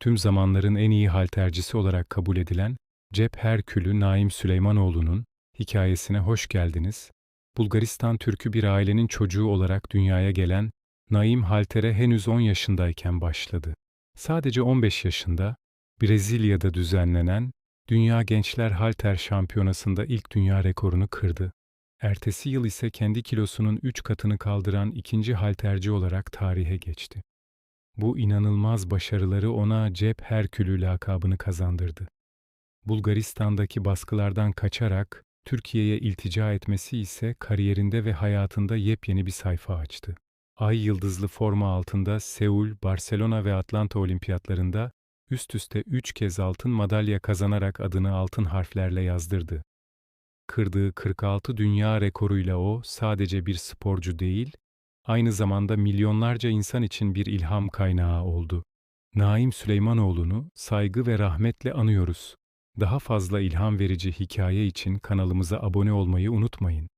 tüm zamanların en iyi haltercisi olarak kabul edilen Cep Herkülü Naim Süleymanoğlu'nun hikayesine hoş geldiniz. Bulgaristan Türk'ü bir ailenin çocuğu olarak dünyaya gelen Naim haltere henüz 10 yaşındayken başladı. Sadece 15 yaşında Brezilya'da düzenlenen Dünya Gençler Halter Şampiyonası'nda ilk dünya rekorunu kırdı. Ertesi yıl ise kendi kilosunun 3 katını kaldıran ikinci halterci olarak tarihe geçti. Bu inanılmaz başarıları ona Cep Herkülü lakabını kazandırdı. Bulgaristan'daki baskılardan kaçarak Türkiye'ye iltica etmesi ise kariyerinde ve hayatında yepyeni bir sayfa açtı. Ay yıldızlı forma altında Seul, Barcelona ve Atlanta olimpiyatlarında üst üste üç kez altın madalya kazanarak adını altın harflerle yazdırdı. Kırdığı 46 dünya rekoruyla o sadece bir sporcu değil, aynı zamanda milyonlarca insan için bir ilham kaynağı oldu. Naim Süleymanoğlu'nu saygı ve rahmetle anıyoruz. Daha fazla ilham verici hikaye için kanalımıza abone olmayı unutmayın.